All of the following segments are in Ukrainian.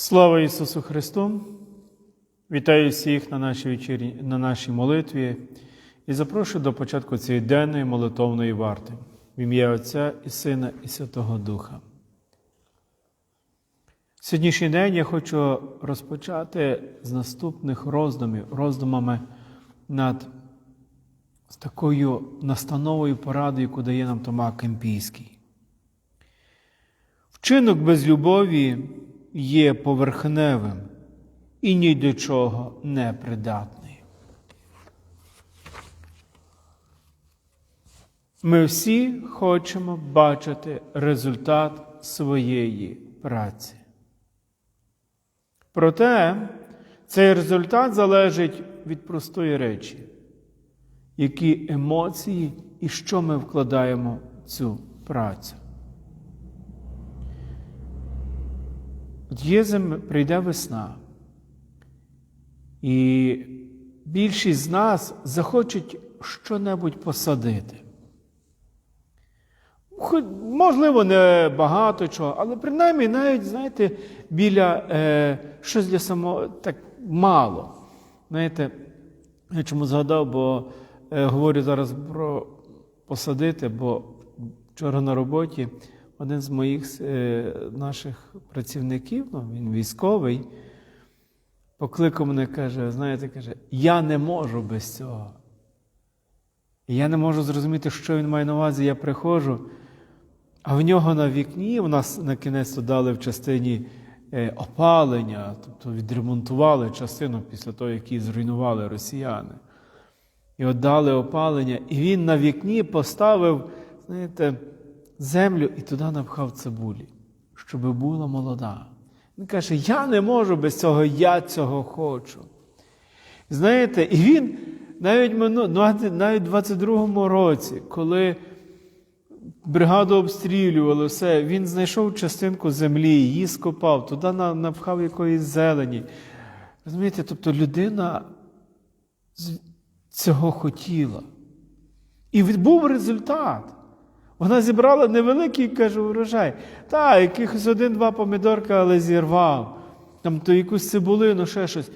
Слава Ісусу Христу! Вітаю всіх на нашій вечірні, на нашій молитві і запрошую до початку цієї денної молитовної варти в ім'я Отця і Сина і Святого Духа. Сьогоднішній день я хочу розпочати з наступних роздумів, роздумами над такою настановою порадою, яку дає нам Тома Кемпійський. Вчинок без любові є поверхневим і ні до чого не придатний. Ми всі хочемо бачити результат своєї праці. Проте цей результат залежить від простої речі, які емоції і що ми вкладаємо в цю працю. Є зим, прийде весна, і більшість з нас захочуть щонебудь посадити. Можливо, не багато чого, але принаймні навіть, знаєте, біля е, щось для самого так мало. Знаєте, я чому згадав, бо е, говорю зараз про посадити, бо вчора на роботі один з моїх е, наших працівників, ну, він військовий, покликав мене каже: знаєте, каже, я не можу без цього. І я не можу зрозуміти, що він має на увазі. Я приходжу, а в нього на вікні у нас на кінець дали в частині е, опалення, тобто відремонтували частину після того, як її зруйнували росіяни. І от дали опалення, і він на вікні поставив, знаєте, землю і туди напхав цибулі, щоб була молода. Він каже: Я не можу без цього, я цього хочу. Знаєте, і він навіть навіть в 22-му році, коли бригаду обстрілювали, все, він знайшов частинку землі, її скопав, туди напхав якоїсь зелені. Розумієте, тобто людина цього хотіла. І був результат. Вона зібрала невеликий, каже, урожай. Та, якихось один-два помідорка, але зірвав. Там то якусь цибулину, ще щось.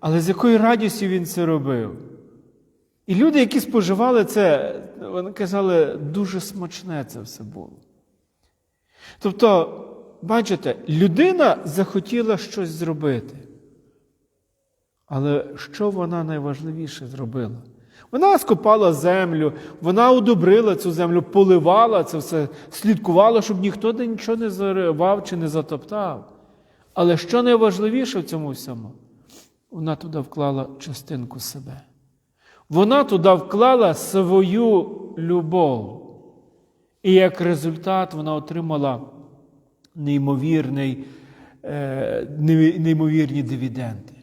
Але з якою радістю він це робив? І люди, які споживали це, вони казали, дуже смачне це все було. Тобто, бачите, людина захотіла щось зробити. Але що вона найважливіше зробила? Вона скопала землю, вона удобрила цю землю, поливала це все, слідкувала, щоб ніхто нічого не заривав чи не затоптав. Але що найважливіше в цьому всьому? Вона туди вклала частинку себе. Вона туди вклала свою любов. І як результат вона отримала неймовірний, е, неймовірні дивіденди.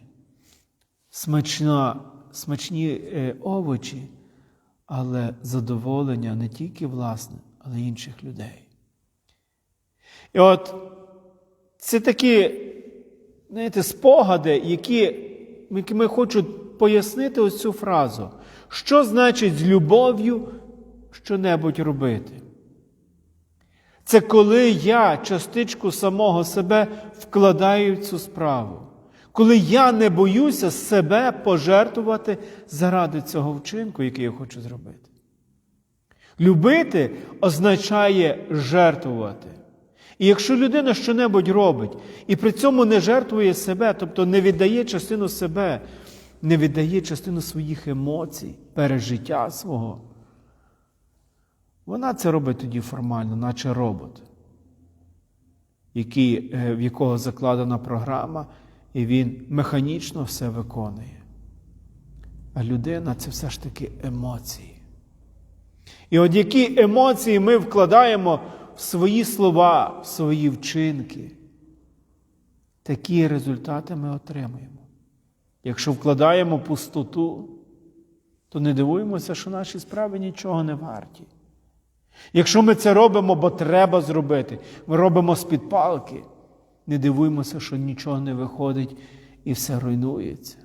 Смачна смачні е, овочі, але задоволення не тільки власне, але й інших людей. І от це такі, знаєте, спогади, які, якими хочуть пояснити ось цю фразу. Що значить з любов'ю що-небудь робити? Це коли я частичку самого себе вкладаю в цю справу коли я не боюся себе пожертвувати заради цього вчинку, який я хочу зробити. Любити означає жертвувати. І якщо людина щонебудь робить і при цьому не жертвує себе, тобто не віддає частину себе, не віддає частину своїх емоцій, пережиття свого, вона це робить тоді формально, наче робот, який, е, в якого закладена програма, і він механічно все виконує. А людина це все ж таки емоції. І от які емоції ми вкладаємо в свої слова, в свої вчинки, такі результати ми отримуємо. Якщо вкладаємо пустоту, то не дивуємося, що наші справи нічого не варті. Якщо ми це робимо, бо треба зробити, ми робимо з-під палки, не дивуємося, що нічого не виходить і все руйнується.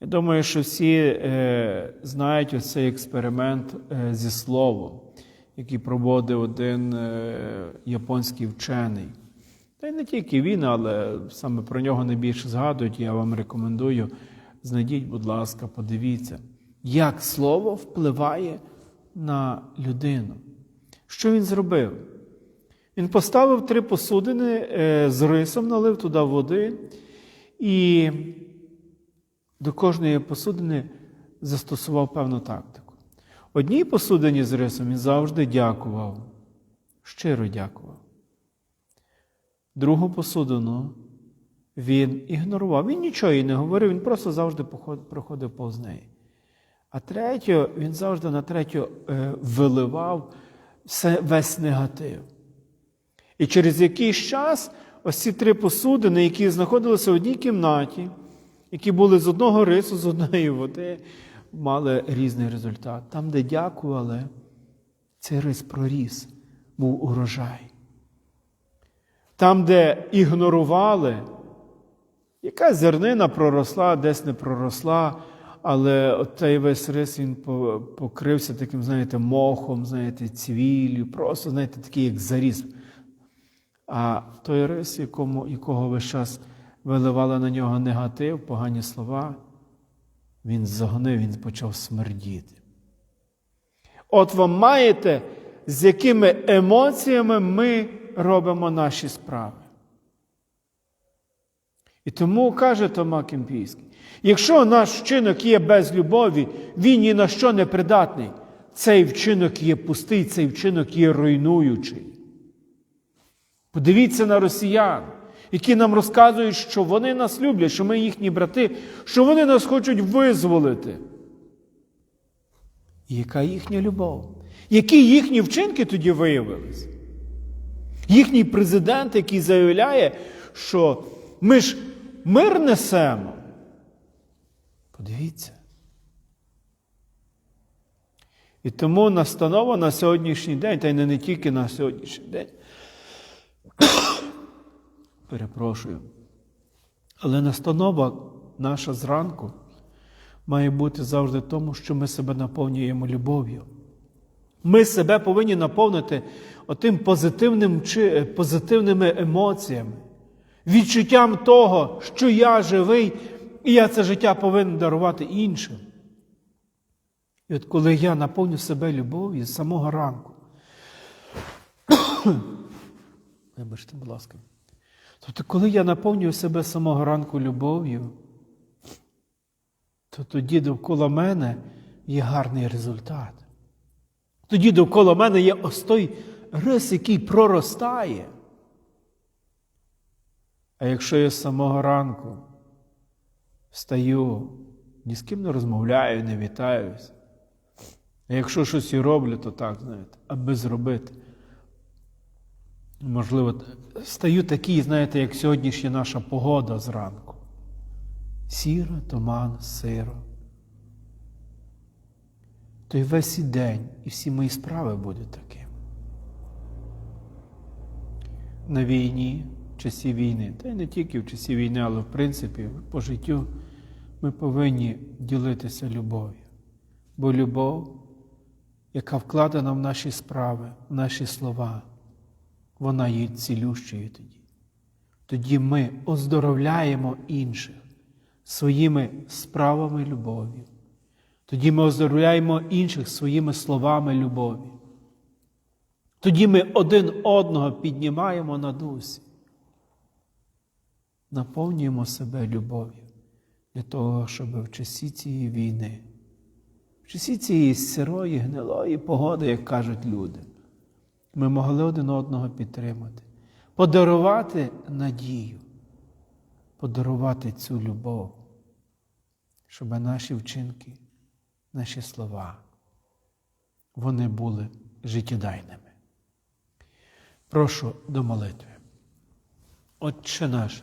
Я думаю, що всі е, знають оцей експеримент е, зі словом, який проводив один е, японський вчений. Та й не тільки він, але саме про нього найбільше згадують. Я вам рекомендую. Знайдіть, будь ласка, подивіться, як слово впливає на людину. Що він зробив? Він поставив три посудини е, з рисом, налив туди води, і до кожної посудини застосував певну тактику. Одній посудині з рисом він завжди дякував, щиро дякував. Другу посудину він ігнорував. Він нічого їй не говорив, він просто завжди проходив повз неї. А третю, він завжди на третю е, виливав все, весь негатив. І через якийсь час ось ці три посудини, які знаходилися в одній кімнаті, які були з одного рису, з одної води, мали різний результат. Там, де дякували, цей рис проріс, був урожай. Там, де ігнорували, якась зернина проросла, десь не проросла, але цей весь рис він покрився таким, знаєте, мохом, знаєте, цвіллю, просто, знаєте, такий, як заріс. А той рис, якому, якого весь час виливали на нього негатив, погані слова, він загнив, він почав смердіти. От ви маєте, з якими емоціями ми робимо наші справи. І тому каже Тома Кемпійський, якщо наш вчинок є без любові, він ні на що не придатний. Цей вчинок є пустий, цей вчинок є руйнуючий. Подивіться на росіян, які нам розказують, що вони нас люблять, що ми їхні брати, що вони нас хочуть визволити. І яка їхня любов? Які їхні вчинки тоді виявились? Їхній президент, який заявляє, що ми ж мир несемо. Подивіться. І тому настанова на сьогоднішній день, та й не, тільки на сьогоднішній день. Перепрошую. Але настанова наша зранку має бути завжди тому, що ми себе наповнюємо любов'ю. Ми себе повинні наповнити отим позитивним, позитивними емоціями, відчуттям того, що я живий, і я це життя повинен дарувати іншим. І от коли я наповню себе любов'ю з самого ранку, вибачте, будь ласка. Тобто, коли я наповнюю себе самого ранку любов'ю, то тоді довкола мене є гарний результат. Тоді довкола мене є ось той рис, який проростає. А якщо я з самого ранку встаю, ні з ким не розмовляю, не вітаюсь, а якщо щось і роблю, то так, знаєте, аби зробити. Можливо, стаю такий, знаєте, як сьогоднішня наша погода зранку. Сіра, туман, сиро. То й весь і день, і всі мої справи будуть такими. На війні, часі війни, та й не тільки в часі війни, але в принципі по життю ми повинні ділитися любов'ю. Бо любов, яка вкладена в наші справи, в наші слова, вона є цілющою тоді. Тоді ми оздоровляємо інших своїми справами любові. Тоді ми оздоровляємо інших своїми словами любові. Тоді ми один одного піднімаємо на дусі. Наповнюємо себе любов'ю для того, щоб в часі цієї війни, в часі цієї сирої, гнилої погоди, як кажуть люди, ми могли один одного підтримати, подарувати надію, подарувати цю любов, щоб наші вчинки, наші слова, вони були життєдайними. Прошу до молитви. Отче наш,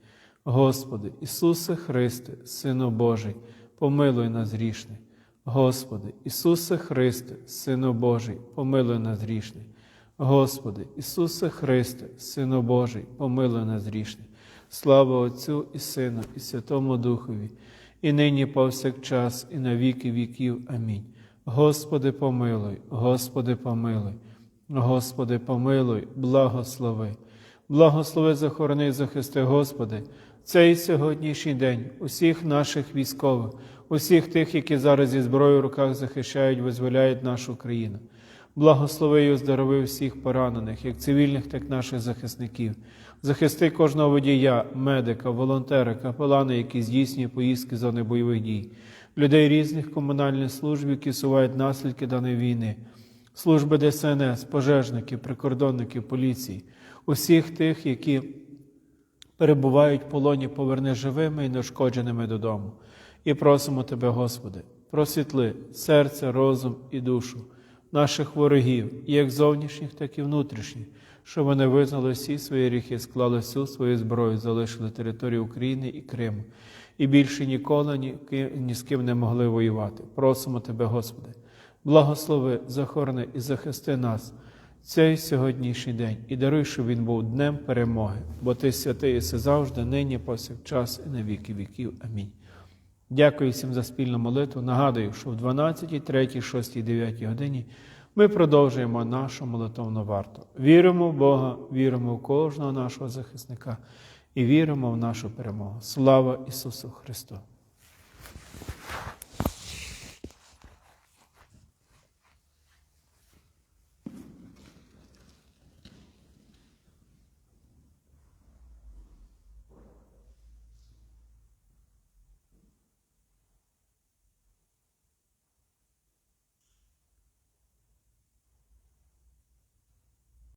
Господи, Ісусе Христе, Сино Божий, помилуй нас грішних. Господи, Ісусе Христе, Сино Божий, помилуй нас грішних. Господи, Ісусе Христе, Сино Божий, помилуй нас грішних. Слава Отцю і Сину, і Святому Духові, і нині повсякчас, і на віки віків. Амінь. Господи, помилуй, Господи, помилуй, Господи, помилуй, благослови. Благослови, захорони, захисти, Господи, цей сьогоднішній день усіх наших військових, усіх тих, які зараз зі зброєю в руках захищають, визволяють нашу країну. Благослови і оздорови всіх поранених, як цивільних, так і наших захисників. Захисти кожного водія, медика, волонтера, капелана, які здійснює поїздки зони бойових дій, людей різних комунальних служб, які сувають наслідки даної війни, служби ДСНС, пожежників, прикордонників, поліції, усіх тих, які перебувають в полоні, поверни живими і неушкодженими додому. І просимо Тебе, Господи, просвітли серце, розум і душу наших ворогів, як зовнішніх, так і внутрішніх, щоб вони визнали всі свої гріхи, склали всю свою зброю, залишили територію України і Криму. І більше ніколи ні, ні з ким не могли воювати. Просимо Тебе, Господи, благослови, захорони і захисти нас цей сьогоднішній день і даруй, щоб він був днем перемоги, бо Ти святий єси завжди, нині, повсякчас і на віки віків. Амінь. Дякую всім за спільну молитву. Нагадую, що в 12, 3, 6, 9 годині ми продовжуємо нашу молитовну варту. Віримо в Бога, віримо в кожного нашого захисника і віримо в нашу перемогу. Слава Ісусу Христу!